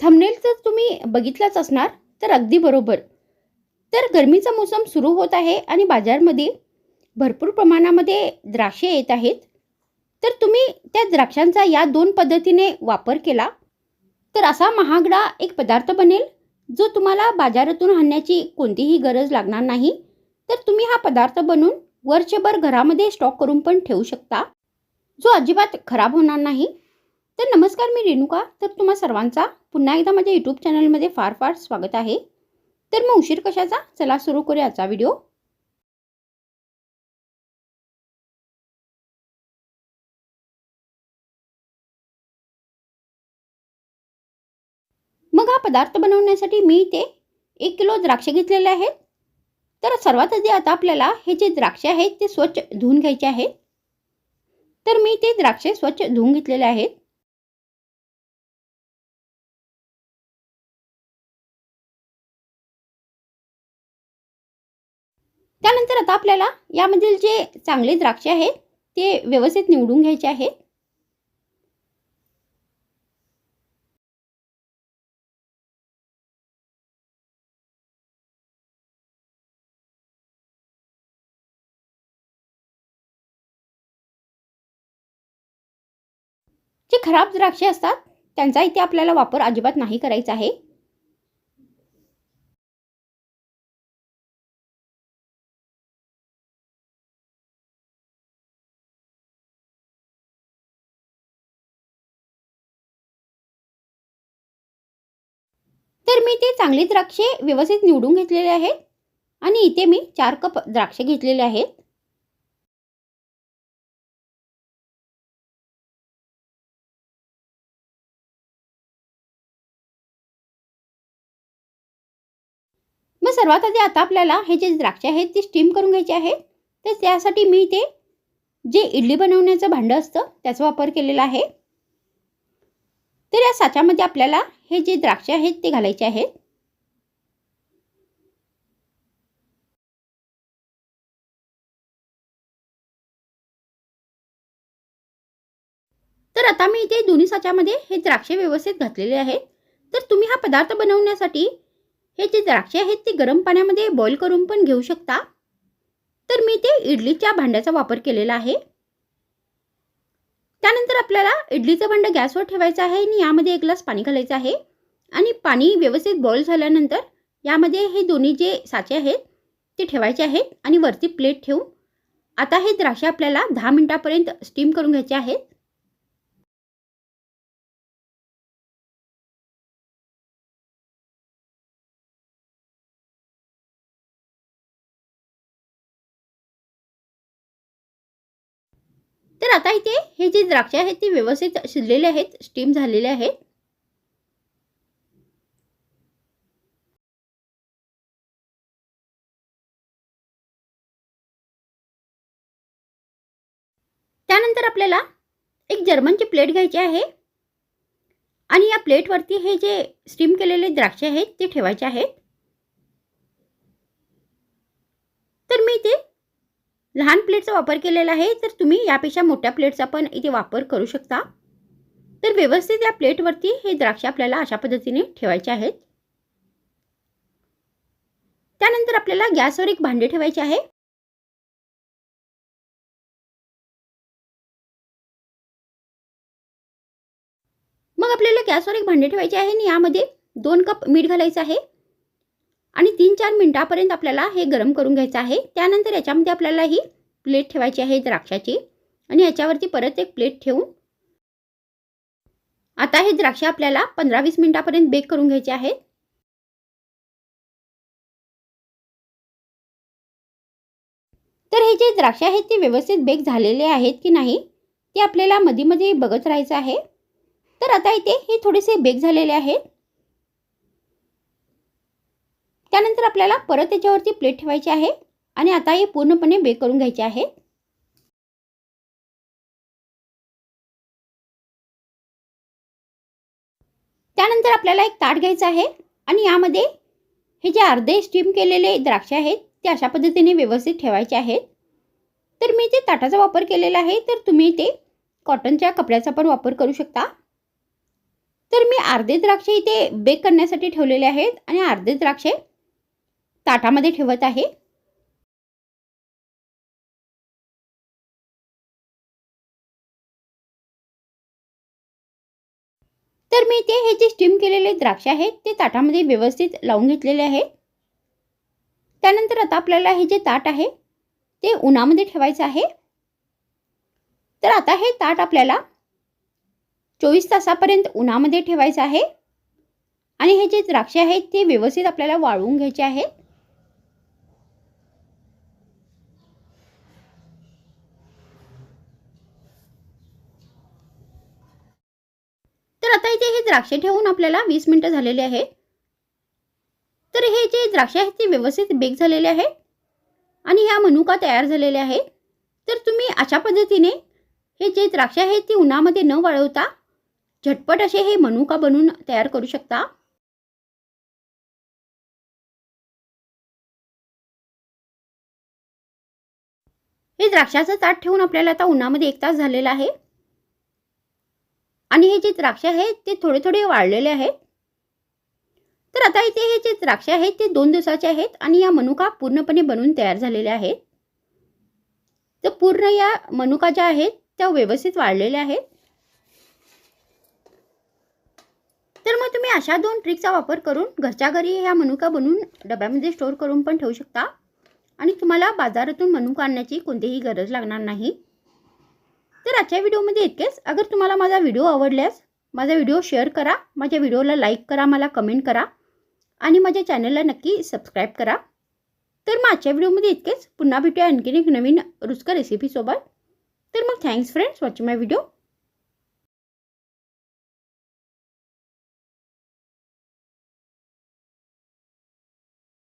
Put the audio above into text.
Thumbnail तर तुम्ही बघितलंच असणार तर अगदी बरोबर. तर गरमीचा मोसम सुरू होत आहे आणि बाजारमध्ये भरपूर प्रमाणामध्ये द्राक्षे येत आहेत. तर तुम्ही त्या द्राक्षांचा या दोन पद्धतीने वापर केला. तर असा महागडा एक पदार्थ बनेल जो तुम्हाला बाजारातून आणण्याची कोणतीही गरज लागणार नाही. तर तुम्ही हा पदार्थ बनवून वर्षभर घरामध्ये स्टॉक करून पण ठेवू शकता. जो अजिबात खराब होणार नाही. तर नमस्कार मी रेणुका. तर तुम्हा सर्वांचा पुन्हा एकदा माझ्या यूट्यूब चॅनलमध्ये फार फार स्वागत आहे. तर मग उशीर कशाचा? चला सुरू करूया आजचा व्हिडिओ मग हा पदार्थ बनवण्यासाठी मी इथे एक किलो द्राक्षे घेतलेले आहेत. तर सर्वात आधी आता आपल्याला हे जे द्राक्षे आहेत ते स्वच्छ धुवून घ्यायचे आहेत. तर मी ते द्राक्षे स्वच्छ धुवून घेतलेले आहेत. त्यानंतर आता आपल्याला यामधील जे चांगले द्राक्षे आहेत ते व्यवस्थित निवडून घ्यायचे आहेत जे खराब द्राक्षे असतात त्यांचा इथे आपल्याला वापर अजिबात नाही करायचा आहे. तर मी ते चांगली द्राक्षे व्यवस्थित निवडून घेतलेले आहेत. आणि इथे मी चार कप द्राक्षे घेतलेले आहेत. मग सर्वात आधी आता आपल्याला हे जे द्राक्षे आहेत ते स्टीम करून घ्यायचे आहेत. तर त्यासाठी मी ते जे इडली बनवण्याचं भांडं असतं त्याचा वापर केलेला आहे. तर या साच्यामध्ये आपल्याला हे जे द्राक्ष आहेत ते घालायचे आहेत. तर आता मी इथे दोन्ही साच्यामध्ये हे द्राक्षे व्यवस्थित घातलेले आहेत. तर तुम्ही हा पदार्थ बनवण्यासाठी हे जे द्राक्षे आहेत ते गरम पाण्यामध्ये बॉईल करून पण घेऊ शकता. तर मी ते इडलीच्या भांड्याचा वापर केलेला आहे. त्यानंतर आपल्याला इडलीचं भांडं गॅसवर ठेवायचं आहे आणि यामध्ये एक ग्लास पाणी घालायचं आहे. आणि पाणी व्यवस्थित बॉईल झाल्यानंतर यामध्ये हे दोन्ही जे साचे आहेत ते ठेवायचे आहेत आणि वरती प्लेट ठेवून आता हे द्राक्षे आपल्याला दहा मिनटापर्यंत स्टीम करून घ्यायचे आहेत. तर आता इथे हे जे द्राक्ष आहेत ते व्यवस्थित शिजलेले आहेत स्टीम झालेले आहेत. त्यानंतर आपल्याला एक जर्मनची प्लेट घ्यायची आहे. आणि या प्लेटवरती हे जे स्टीम केलेले द्राक्ष आहेत ते ठेवायचे आहेत. तर मी ते लहान प्लेटचा वापर केलेला आहे तर तुम्ही यापेक्षा मोठ्या प्लेटचा पण इथे वापर करू शकता. तर व्यवस्थित या प्लेटवरती हे द्राक्ष आपल्याला अशा पद्धतीने ठेवायचे आहेत. त्यानंतर आपल्याला गॅसवर एक भांडे ठेवायचे आहे. मग आपल्याला गॅसवर एक भांडे ठेवायचे आहे आणि यामध्ये दोन कप मीठ घालायचं आहे. आणि तीन चार मिनटापर्यंत आपल्याला हे गरम करून घ्यायचं आहे. त्यानंतर याच्यामध्ये आपल्याला ही प्लेट ठेवायची आहे द्राक्षाची. आणि याच्यावरती परत एक प्लेट ठेवून आता हे द्राक्ष आपल्याला पंधरा वीस मिनटापर्यंत बेक करून घ्यायचे आहेत. तर हे जे द्राक्ष आहेत ते व्यवस्थित बेक झालेले आहेत की नाही ते आपल्याला मध्ये मध्ये बघत राहायचं आहे. तर आता इथे हे थोडेसे बेक झालेले आहेत. त्यानंतर आपल्याला परत त्याच्यावरती प्लेट ठेवायची आहे आणि आता हे पूर्णपणे बेक करून घ्यायचे आहे. त्यानंतर आपल्याला एक ताट घ्यायचं आहे आणि यामध्ये हे जे अर्धे स्टीम केलेले द्राक्षे आहेत ते अशा पद्धतीने व्यवस्थित ठेवायचे आहेत. तर मी ते ताटाचा वापर केलेला आहे तर तुम्ही ते कॉटनच्या कपड्याचा पण वापर करू शकता. तर मी अर्धे द्राक्षे इथे बेक करण्यासाठी ठेवलेले आहेत आणि अर्धे द्राक्षे ताटामध्ये ठेवत आहे. तर मी ते हे जे स्टीम केलेले द्राक्ष आहेत ते ताटामध्ये व्यवस्थित लावून घेतलेले आहे. त्यानंतर आता आपल्याला हे जे ताट आहे ते उन्हामध्ये ठेवायचं आहे. तर आता हे ताट आपल्याला चोवीस तासापर्यंत उन्हामध्ये ठेवायचं आहे. आणि हे जे द्राक्षे आहेत ते व्यवस्थित आपल्याला वाळवून घ्यायचे आहेत तर आता इथे हे द्राक्ष ठेवून आपल्याला वीस मिनटं झालेले आहे तर हे जे द्राक्ष आहेत ते व्यवस्थित बेक झालेले आहेत. आणि ह्या मनुका तयार झालेल्या आहेत. तर तुम्ही अशा पद्धतीने हे जे द्राक्ष आहेत ते उन्हामध्ये न वाळवता झटपट असे हे मनुका बनवून तयार करू शकता. हे द्राक्षाचं ताट ठेवून आपल्याला आता उन्हामध्ये एक तास झालेला आहे. आणि हे जे द्राक्ष आहेत ते थोडे थोडे वाळलेले आहेत. तर आता इथे हे जे द्राक्ष आहेत ते दोन दिवसाचे आहेत आणि या मनुका पूर्णपणे बनवून तयार झालेल्या आहेत. तर पूर्ण या मनुका ज्या आहेत त्या व्यवस्थित वाढलेल्या आहेत. तर मग तुम्ही अशा दोन ट्रिकचा वापर करून घरच्या घरी ह्या मनुका बनवून डब्यामध्ये स्टोअर करून पण ठेवू शकता. आणि तुम्हाला बाजारातून मनुका आणण्याची कोणतीही गरज लागणार नाही. तर आजच्या व्हिडिओमध्ये इतकेच. अगर तुम्हाला माझा व्हिडिओ आवडल्यास माझा व्हिडिओ शेअर करा माझ्या व्हिडिओला लाईक करा मला कमेंट करा आणि माझ्या चॅनलला नक्की सबस्क्राईब करा. तर मग आजच्या व्हिडिओमध्ये इतकेच. पुन्हा भेटूया आणखीन एक नवीन रुचकर रेसिपीसोबत तर मग thanks friends watching my video